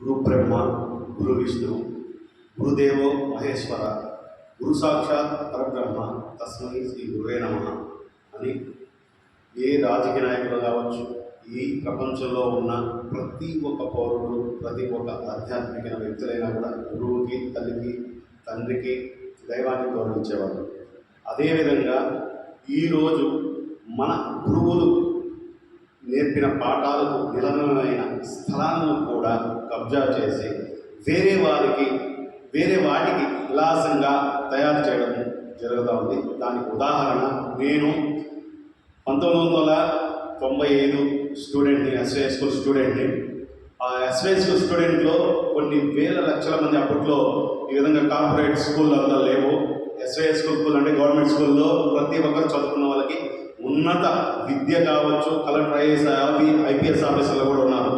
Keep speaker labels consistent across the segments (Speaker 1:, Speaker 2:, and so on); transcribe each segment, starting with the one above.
Speaker 1: గురు బ్రహ్మ గురు విష్ణు గురుదేవో మహేశ్వర గురు సాక్షాత్ పరబ్రహ్మ తస్మై శ్రీ గురువే నమ అని ఏ రాజకీయ నాయకులు కావచ్చు ఈ ప్రపంచంలో ఉన్న ప్రతి ఒక్క పౌరుడు ప్రతి ఒక్క ఆధ్యాత్మిక వ్యక్తులైనా కూడా గురువుకి తల్లికి తండ్రికి దైవాన్ని గౌరవించేవారు అదేవిధంగా ఈరోజు మన గురువులు నేర్పిన పాఠాలకు నిలమైన స్థలాలను కూడా కబ్జా చేసి వేరే వారికి వేరే వాటికి విలాసంగా తయారు చేయడం జరుగుతూ ఉంది దానికి ఉదాహరణ నేను పంతొమ్మిది వందల తొంభై ఐదు స్టూడెంట్ని ఎస్వై స్కూల్ స్టూడెంట్ని ఆ ఎస్వై స్కూల్ స్టూడెంట్లో కొన్ని వేల లక్షల మంది అప్పట్లో ఈ విధంగా కార్పొరేట్ స్కూల్ అంతా లేవు ఎస్వై స్కూల్ స్కూల్ అంటే గవర్నమెంట్ స్కూల్లో ప్రతి ఒక్కరు చదువుకున్న వాళ్ళకి ఉన్నత విద్య కావచ్చు కలెక్టర్ ఐఏఎస్ ఐపీఎస్ ఆఫీసర్లు కూడా ఉన్నారు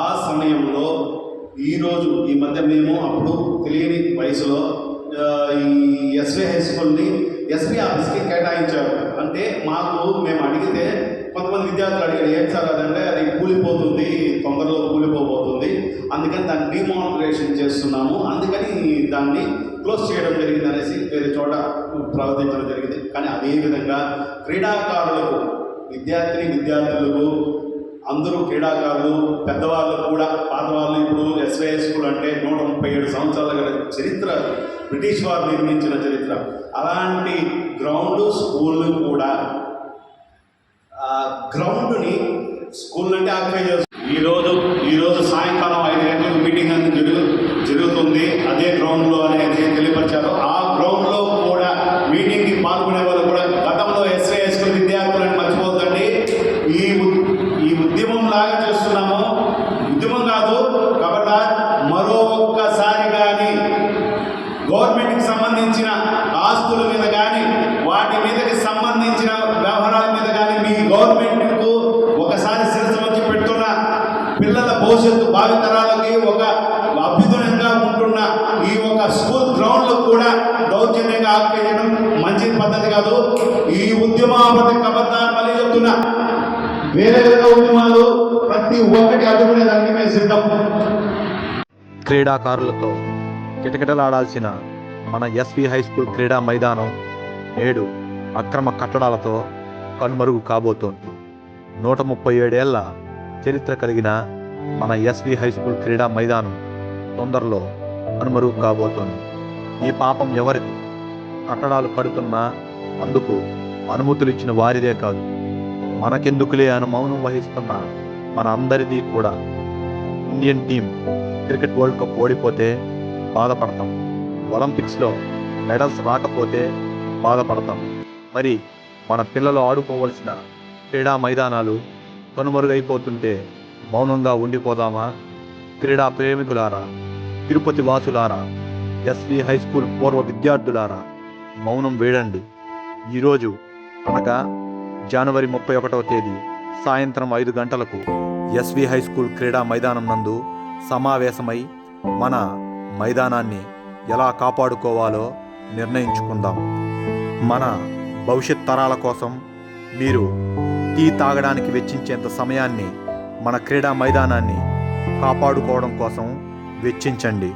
Speaker 1: ఆ సమయంలో ఈరోజు ఈ మధ్య మేము అప్పుడు తెలియని వయసులో ఈ ఎస్వి హై స్కూల్ని ఎస్వి ఆఫీస్కి కేటాయించారు అంటే మాకు మేము అడిగితే కొంతమంది విద్యార్థులు అడిగారు ఏం సార్ అదంటే అది కూలిపోతుంది తొందరలో కూలిపోబోతుంది అందుకని దాన్ని డిమానిటరేషన్ చేస్తున్నాము అందుకని దాన్ని క్లోజ్ చేయడం జరిగింది అనేసి వేరే చోట ప్రవర్తించడం జరిగింది కానీ అదేవిధంగా క్రీడాకారులకు విద్యార్థిని విద్యార్థులకు అందరూ క్రీడాకారులు పెద్దవాళ్ళు కూడా పాతవాళ్ళు ఇప్పుడు ఎస్ఐ స్కూల్ అంటే నూట ముప్పై ఏడు సంవత్సరాల చరిత్ర బ్రిటిష్ వారు నిర్మించిన చరిత్ర అలాంటి గ్రౌండ్ స్కూళ్ళు కూడా గ్రౌండ్ని స్కూల్ అంటే ఆక్యుపై చేస్తుంది ఈరోజు ఈరోజు సాయంకాలం ఐదు గంటలకు మీటింగ్ అనేది జరుగు జరుగుతుంది అదే గ్రౌండ్లో అనేది సంబంధించిన ఆస్తుల మీద కానీ వాటి మీదకి సంబంధించిన వ్యవహారాల మీద కానీ మీ గవర్నమెంట్కు ఒకసారి శిరస వచ్చి పెడుతున్న పిల్లల భవిష్యత్తు భావితరాలకి ఒక అభ్యుదనంగా ఉంటున్న ఈ ఒక స్కూల్ గ్రౌండ్లో కూడా దౌర్జన్యంగా ఆక్రయించడం మంచి పద్ధతి కాదు ఈ ఉద్యమాపతి కబద్దాన్ని మళ్ళీ చెప్తున్నా వేరే వేరే ఉద్యమాలు ప్రతి ఒక్కటి అడ్డుకునేదానికి మేము సిద్ధం
Speaker 2: క్రీడాకారులతో కిటకిటలాడాల్సిన మన ఎస్వి హై స్కూల్ క్రీడా మైదానం నేడు అక్రమ కట్టడాలతో కనుమరుగు కాబోతోంది నూట ముప్పై ఏడేళ్ల చరిత్ర కలిగిన మన ఎస్వి హై స్కూల్ క్రీడా మైదానం తొందరలో కనుమరుగు కాబోతోంది ఈ పాపం ఎవరిది కట్టడాలు పడుతున్నా అందుకు అనుమతులు ఇచ్చిన వారిదే కాదు మనకెందుకులే అని మౌనం వహిస్తున్న మన అందరిది కూడా Indian team cricket world cup ఓడిపోతే బాధపడతాం ఒలింపిక్స్లో మెడల్స్ రాకపోతే బాధపడతాం మరి మన పిల్లలు ఆడుకోవలసిన క్రీడా మైదానాలు కనుమరుగైపోతుంటే మౌనంగా ఉండిపోదామా క్రీడా ప్రేమికులారా తిరుపతి వాసులారా ఎస్వి హై స్కూల్ పూర్వ విద్యార్థులారా మౌనం వేడండి ఈరోజు అనగా జనవరి ముప్పై ఒకటవ తేదీ సాయంత్రం ఐదు గంటలకు ఎస్వి హై స్కూల్ క్రీడా మైదానం నందు సమావేశమై మన మైదానాన్ని ఎలా కాపాడుకోవాలో నిర్ణయించుకుందాం మన భవిష్యత్ తరాల కోసం మీరు టీ తాగడానికి వెచ్చించేంత సమయాన్ని మన క్రీడా మైదానాన్ని కాపాడుకోవడం కోసం వెచ్చించండి